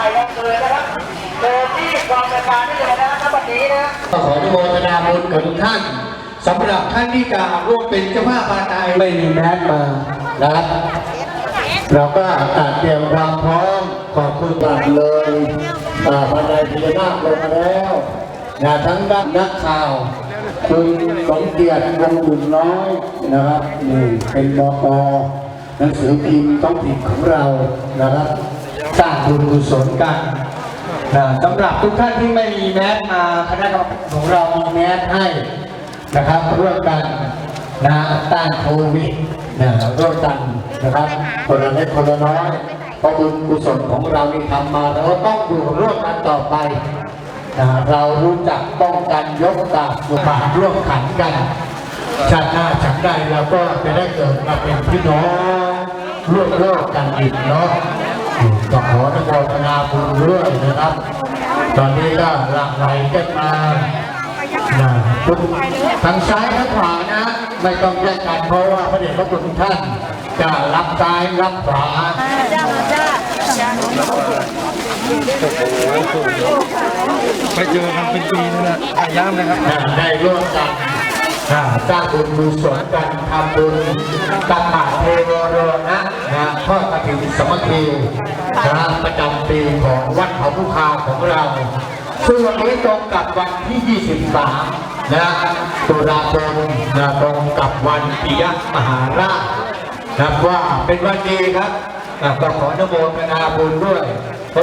ส่กันเลยนะครับเดินที่กองประการนี่เลยนะครับวันนี้นะก็ขออนุโมทนาบุญกับทุกท่านสำหรับท่านที่จะร่วมเป็นเจ้าภาพปาไตยไม่มีแมสมานะครับเราก็ตัดเตรียมความพร้อมขอบคุณบัตรเลยอ่าบันไดพญานาลงมาแล้วนะทั้งด้านนักข่าวคุณสมเกียรติวงบุญน้อยนะครับนี่เป็นบกหนังสือพิมพ์ต้องผิดของเรานะครับ บุญกุศลกันนะสำหรับทุกท่านที่ไม่มีแมสมาคณะกรรมการของเรามีแมสให้นะครับร่วมกันนะต้านโควิดนะร่วมกันนะครับคนละเล็กคนละน้อยเพราะบุญกุศลของเรานี่ทำมาเราก็ต้องอยู่ร่วมกันต่อไปนะเรารู้จักป้องกันยกตาสุบาทร่วมขันกันชาติหน้าฉันใดเราก็จะได้เกิดมาเป็นพี่น้องร่วมโลกกันอีกเนาะ ก็ขออนุโมทนาบุญด้วยนะครับ ตอนนี้ก็หลั่งไหลกันมานะทุกทางซ้ายทางขวานะ ไม่ต้องแยกกันเพราะว่าพระเดชพระคุณท่านจะรับซ้ายรับขวาไปเจอกันเป็นปีนั่นแหละหายามนะครับได้ร่วมกันอ่า สร้างบุญกุศลกันทำบุญตักบาตรเทโวโรนะนะทอดกระถิ่นสมัคคีนะประจำปีของวัดเขาผู้คาของเราซึ่งวันนี้ตรงกับวันที่ 23 นะตุลาคมนะตรงกับวันปิยมหาราชนับว่าเป็นวันดีครับอะก็ขออนุโมทนาบุญด้วย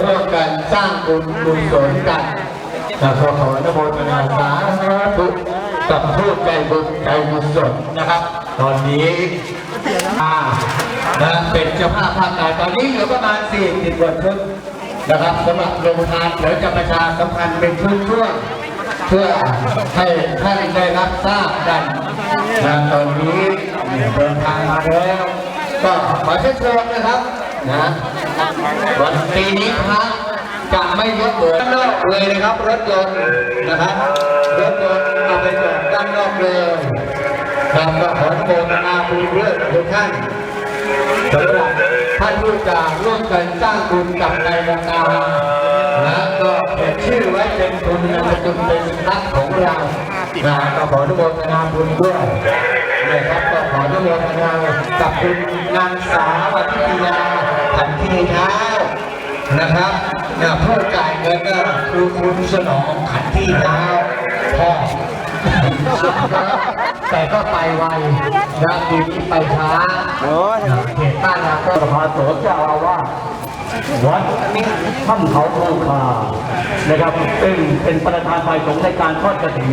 ร่วมกันสร้างบุญกุศลกันนะขอขออนุโมทนาสาธุ กับผู้ใจบุญใจบุญสนนะครับ ตอนนี้อ่านะเป็นเจ้าภาพภาคการตอนนี้เหลือประมาณ40กว่าชุดนะครับสำหรับโรงทานเดี๋ยวจะประชาสัมพันธ์เป็นช่วงๆเพื่อให้ท่านได้รับทราบกันนะตอนนี้เดินทางมาแล้วก็ขอเชิญชวนนะครับนะวันปีนี้ครับจะไม่ยกเหลือด้านนอกเลยนะครับ รถยนต์นะครับรถานนอกเลยครับก็ขออนุโมทนาบุญด้วยทุกท่านสำหรับท่านผู้จะร่วมกันสร้างบุญกับในวงการนะก็เขียนชื่อไว้เป็นทุนนามสกุลเป็นรักของเรานะก็ขออนุโมทนาบุญด้วยนะครับก็ขอโมทนากับคุณนางสาวอธิยาขันทีเท้านะครับนะผู้จ่ายเงินก็คือคุณสนองขันที่ดาพ่อ แต่ก็ไปไวนะทีนี้ไปช้าเหตุบ้านเราก็พาโสเจ้าอาวาสวัดถ้ำเขาภูคานะครับซึ่งเป็นประธานฝ่ายสงฆ์ในการทอดกระถิ่น